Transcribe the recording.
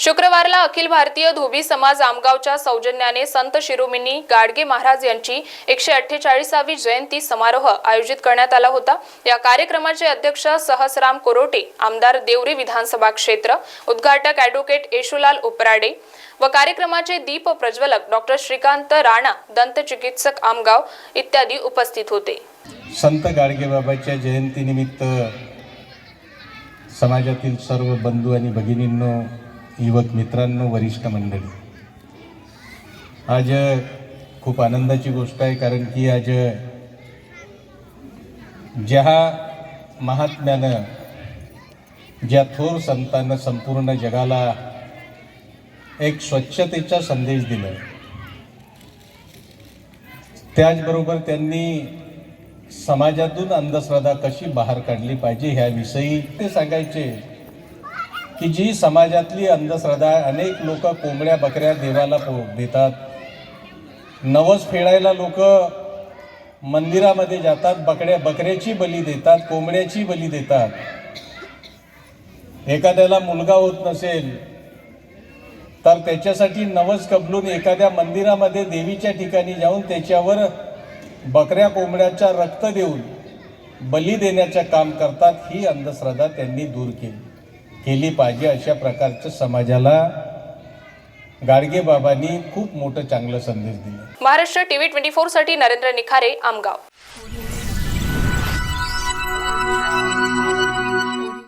शुक्रवारला अखिल भारतीय धोबी समाज आमगावच्या सौजन्याने संत शिरोमिनी गाडगे महाराज यांची एकशे अठ्ठेचाळीसावी जयंती समारोह आयोजित करण्यात आला होता. या कार्यक्रमाचे अध्यक्ष सहसराम कोरोटे आमदार देवरी विधानसभा क्षेत्र उद्घाटक ॲडव्होकेट येशुलाल उपराडे व कार्यक्रमाचे दीप प्रज्वलक डॉक्टर श्रीकांत राणा दंतचिकित्सक आमगाव इत्यादी उपस्थित होते. संत गाडगेबाबाच्या जयंतीनिमित्त समाजातील सर्व बंधू आणि भगिनींनो युवक मित्रांनो वरिष्ठ मंडळी. आज खूप आनंदाची गोष्ट आहे कारण की आज ज्या महात्म्यानं ज्या थोर संतानं संपूर्ण जगाला एक स्वच्छतेचा संदेश दिला त्याचबरोबर त्यांनी समाजातून अंधश्रद्धा कशी बाहेर काढली पाहिजे ह्याविषयी ते सांगायचे. की जी समाजातली अंधश्रद्धा अनेक लोक कोंबड्या बकऱ्या देवाला पो देतात. नवस फेडायला लोक मंदिरामध्ये जातात बकड्या बकऱ्याची बली देतात कोंबड्याची बली देतात. एखाद्याला मुलगा होत नसेल तर त्याच्यासाठी नवस कबलून एखाद्या मंदिरामध्ये देवीच्या ठिकाणी जाऊन त्याच्यावर बकऱ्या कोंबड्याच्या रक्त देऊन बली देण्याचं काम करतात ही अंधश्रद्धा त्यांनी दूर केली. केली पाहिजे अशा प्रकारचं समाजाला गाडगे बाबांनी खूप मोठं चांगलं संदेश दिलं. महाराष्ट्र टीव्ही ट्वेंटी साठी नरेंद्र निखारे आमगाव.